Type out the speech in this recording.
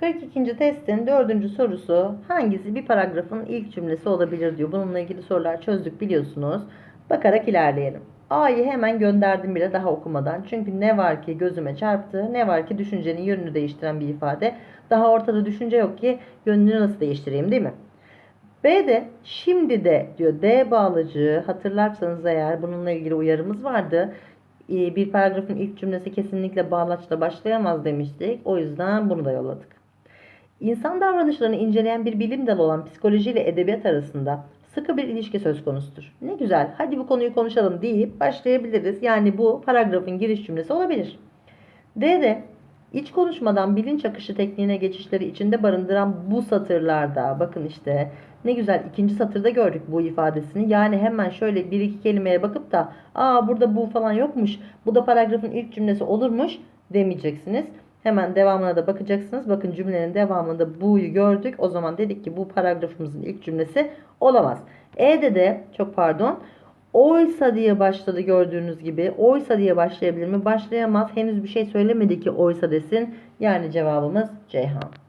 42. testin dördüncü sorusu hangisi bir paragrafın ilk cümlesi olabilir diyor. Bununla ilgili sorular çözdük biliyorsunuz. Bakarak ilerleyelim. A'yı hemen gönderdim bile daha okumadan. Çünkü ne var ki gözüme çarptı, ne var ki düşüncenin yönünü değiştiren bir ifade. Daha ortada düşünce yok ki yönünü nasıl değiştireyim değil mi? B'de şimdi de diyor D bağlacığı hatırlarsanız eğer bununla ilgili uyarımız vardı. Ee, Bir paragrafın ilk cümlesi kesinlikle bağlaçla başlayamaz demiştik. O yüzden bunu da yolladık. İnsan davranışlarını inceleyen bir bilim dalı olan psikoloji ile edebiyat arasında sıkı bir ilişki söz konusudur. Ne güzel, hadi bu konuyu konuşalım deyip başlayabiliriz. Yani bu paragrafın giriş cümlesi olabilir. D'de iç konuşmadan bilinç akışı tekniğine geçişleri içinde barındıran bu satırlarda bakın işte ne güzel ikinci satırda gördük bu ifadesini. Yani hemen şöyle bir iki kelimeye bakıp da aa burada bu falan yokmuş. Bu da paragrafın ilk cümlesi olurmuş demeyeceksiniz. Hemen devamına da bakacaksınız. Bakın cümlenin devamında bu'yu gördük. O zaman dedik ki bu paragrafımızın ilk cümlesi olamaz. E'de de çok pardon oysa diye başladı gördüğünüz gibi. Oysa diye başlayabilir mi? Başlayamaz. Henüz bir şey söylemedi ki oysa desin. Yani cevabımız Ceyhan.